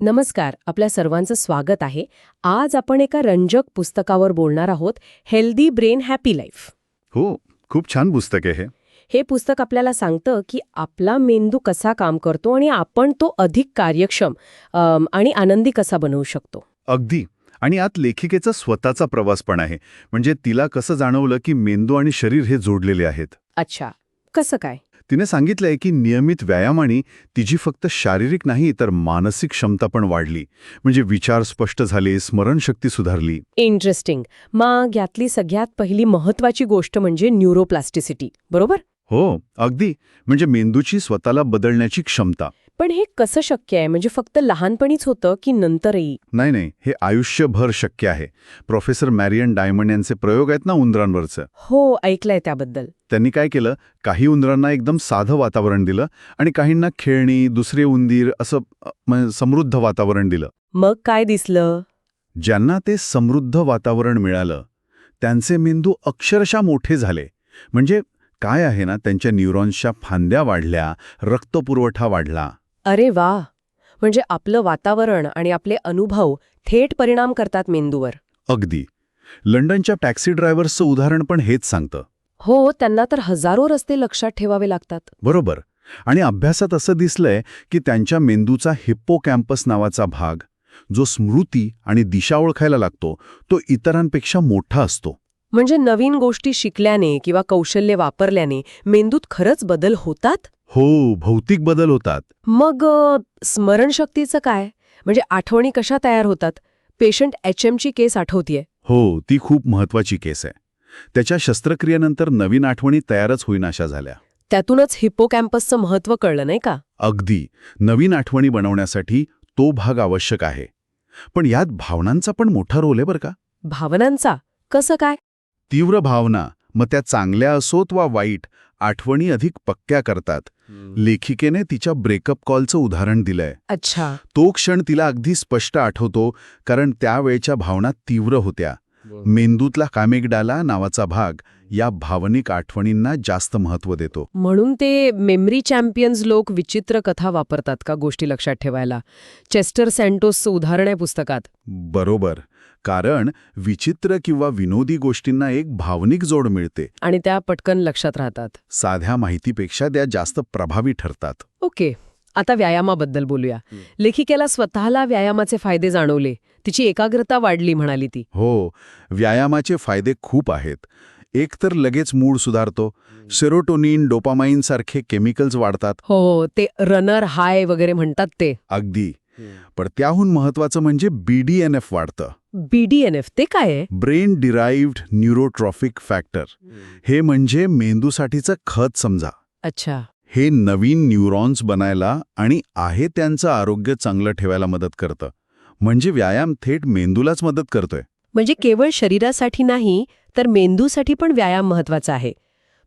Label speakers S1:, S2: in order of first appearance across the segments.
S1: नमस्कार आपल्या सर्वांचं स्वागत आहे. आज आपण एका रंजक पुस्तकावर बोलणार आहोत हेल्दी ब्रेन हॅपी लाईफ
S2: हो खूप छान पुस्तक आहे हे.
S1: हे पुस्तक आपल्याला सांगतं की आपला मेंदू कसा काम करतो आणि आपण तो अधिक कार्यक्षम आणि आनंदी कसा बनवू शकतो.
S2: अगदी. आणि आत लेखिकेचा स्वतःचा प्रवास पण आहे. म्हणजे तिला कसं जाणवलं की मेंदू आणि शरीर हे जोडलेले आहेत?
S1: अच्छा. कसं काय?
S2: तिने सांगितलंय की नियमित व्यायामाने तिची फक्त शारीरिक नाही तर मानसिक क्षमता पण वाढली. म्हणजे विचार स्पष्ट झाले स्मरणशक्ती सुधारली.
S1: इंटरेस्टिंग मग यातली सगळ्यात पहिली महत्वाची गोष्ट म्हणजे न्यूरोप्लास्टिसिटी बरोबर?
S2: हो अगदी. म्हणजे मेंदूची स्वतःला बदलण्याची क्षमता.
S1: पण हे कसं शक्य आहे? म्हणजे फक्त लहानपणीच होतं की नंतरही?
S2: नाही नाही. हे आयुष्यभर शक्य आहे. प्रोफेसर मॅरियन डायमंड यांचे प्रयोग आहेत ना उंदरांवरचं?
S1: हो ऐकलंय त्याबद्दल.
S2: त्यांनी काय केलं? काही उंदरांना एकदम साधं वातावरण दिलं आणि काहींना खेळणी दुसरे उंदीर असं अ, समृद्ध वातावरण दिलं.
S1: मग काय दिसलं?
S2: ज्यांना ते समृद्ध वातावरण मिळालं त्यांचे मेंदू अक्षरशः मोठे झाले. म्हणजे काय आहे ना त्यांच्या न्यूरॉन्सच्या फांद्या वाढल्या रक्तपुरवठा वाढला.
S1: अरे वा! म्हणजे आपलं वातावरण आणि आपले अनुभव थेट परिणाम करतात मेंदूवर.
S2: अगदी. लंडनच्या टॅक्सी ड्रायव्हर्सचं उदाहरण पण हेच सांगतं.
S1: हो त्यांना तर हजारो रस्ते लक्षात ठेवावे लागतात.
S2: बरोबर. आणि अभ्यासात असं दिसलंय की त्यांच्या मेंदूचा हिप्पोकॅम्पस नावाचा भाग जो स्मृती आणि दिशा ओळखायला लागतो तो इतरांपेक्षा मोठा असतो.
S1: म्हणजे नवीन गोष्टी शिकल्याने किंवा कौशल्य वापरल्याने मेंदूत खरंच बदल होतात?
S2: हो भौतिक बदल होतात.
S1: मग स्मरणशक्तीचं काय? म्हणजे आठवणी कशा तयार होतात? पेशंट एच एमची केस आठवतीये.
S2: हो ती खूप महत्वाची केस आहे. त्याच्या शस्त्रक्रियेनंतर नवीन आठवणी तयारच होईनाशा झाल्या.
S1: त्यातूनच हिप्पोकॅम्पसचं महत्त्व कळलं नाही का?
S2: अगदी. नवीन आठवणी बनवण्यासाठी तो भाग आवश्यक आहे. पण यात भावनांचा पण मोठा रोल आहे बरं का.
S1: भावनांचा? कसं काय?
S2: तीव्र भावना. मग त्या चांगल्या असोत वा वाईट? आठवणी अधिक पक्क्या करतात. लेखिकेने तिच्या ब्रेकअप कॉलचं उदाहरण दिलंय.
S1: अच्छा.
S2: तो क्षण तिला अगदी स्पष्ट आठवतो कारण त्यावेळच्या भावना तीव्र होत्या. मेंदूतला कामेगडाला नावाचा भाग या भावनिक आठवणींना जास्त महत्त्व देतो.
S1: म्हणून ते मेमरी चॅम्पियन्स लोक विचित्र कथा वापरतात का गोष्टी लक्षात ठेवायला? चेस्टर सँटोसचं उदाहरण आहे पुस्तकात.
S2: बरोबर. कारण विचित्र किंवा विनोदी गोष्टींना एक भावनिक जोड मिळते.
S1: आणि त्या पटकन लक्षात राहतात.
S2: साध्या माहितीपेक्षा त्या जास्त प्रभावी ठरतात.
S1: ओके आता व्यायामाबद्दल बोलूया. लेखिकेला स्वतःला व्यायामाचे फायदे जाणवले. तिची एकाग्रता वाढली म्हणाली ती.
S2: हो व्यायामाचे फायदे खूप आहेत. एक तर लगेच मूड सुधारतो. सेरोटोनिन डोपामाइन सारखे केमिकल्स वाढतात.
S1: हो हो ते रनर हाय वगैरे म्हणतात ते.
S2: अगदी. पण त्याहून महत्वाचं म्हणजे बीडीएनएफ वाढतं.
S1: बीडीएनएफ ते काय आहे?
S2: ब्रेन डिराईव्ड न्यूरोट्रॉफिक फॅक्टर हे म्हणजे मेंदूसाठीचं खत समजा.
S1: अच्छा.
S2: हे नवीन न्यूरॉन्स बनायला आणि आहे त्यांचं आरोग्य चांगलं ठेवायला मदत करतं. म्हणजे व्यायाम थेट मेंदूलाच मदत करतोय.
S1: म्हणजे केवळ शरीरासाठी नाही तर मेंदूसाठी पण व्यायाम महत्त्वाचा आहे.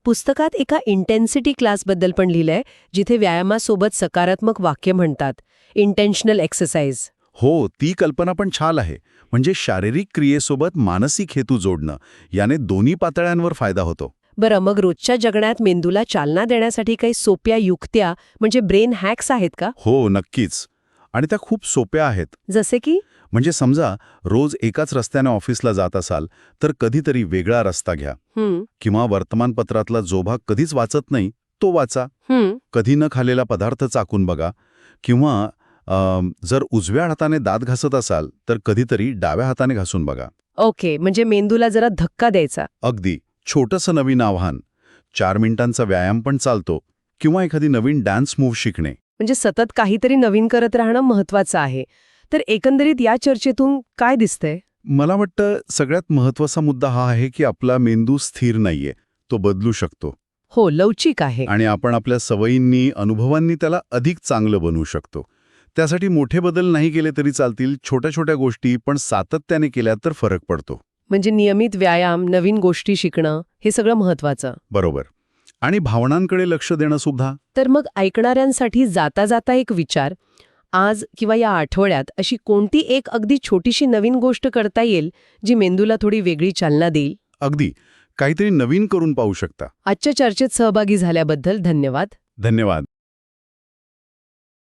S1: पुस्तकात एका इंटेन्सिटी क्लासबद्दल पण लिहिलंय जिथे व्यायामासोबत सकारात्मक वाक्य म्हणतात. इंटेन्शनल एक्सरसाइज
S2: हो ती कल्पना पण छान आहे. म्हणजे शारीरिक क्रियेसोबत मानसिक हेतू जोडणं याने दोन्ही पातळ्यांवर फायदा होतो.
S1: बरं मग रोजच्या जगण्यात मेंदूला चालना देण्यासाठी काही सोप्या युक्त्या म्हणजे ब्रेन हॅक्स आहेत का?
S2: हो नक्कीच. आणि त्या खूप सोप्या आहेत.
S1: जसे की?
S2: म्हणजे समजा रोज एकाच रस्त्याने ऑफिसला जात असाल तर कधीतरी वेगळा रस्ता घ्या. किंवा वर्तमानपत्रातला जो भाग कधीच वाचत नाही तो वाचा. कधी न खाल्लेला पदार्थ चाकून बघा. किंवा जर उजव्या हाताने दात घासत असाल तर कधीतरी डाव्या हाताने घासून बघा.
S1: ओके म्हणजे मेंदूला जरा धक्का द्यायचा.
S2: अगदी. छोटंसं नवीन आव्हान. चार मिनिटांचा व्यायाम पण चालतो किंवा एखादी नवीन डान्स मूव्ह शिकणे.
S1: म्हणजे सतत काहीतरी नवीन करत राहणं महत्वाचं आहे. तर एकंदरीत या चर्चेतून काय दिसतंय?
S2: मला वाटतं सगळ्यात महत्त्वाचा मुद्दा हा आहे की आपला मेंदू स्थिर नाहीये तो बदलू शकतो.
S1: हो लवचिक आहे.
S2: आणि आपण आपल्या सवयींनी अनुभवांनी त्याला अधिक चांगलं बनवू शकतो. त्यासाठी मोठे बदल नाही केले तरी चालतील छोट्या छोट्या गोष्टी पण सातत्याने केल्या तर फरक पडतो.
S1: म्हणजे नियमित व्यायाम नवीन गोष्टी शिकणं हे सगळं महत्वाचं
S2: बरोबर. आणि भावनांकडे लक्ष देणं सुद्धा.
S1: तर मग ऐकणाऱ्यांसाठी जाता जाता एक विचार आज किंवा या आठवड्यात अशी कोणती एक अगदी छोटीशी नवीन गोष्ट करता येईल जी मेंदूला थोडी वेगळी चालना देईल?
S2: अगदी. काहीतरी नवीन करून पाहू शकता.
S1: आजच्या चर्चेत सहभागी झाल्याबद्दल धन्यवाद.
S2: धन्यवाद.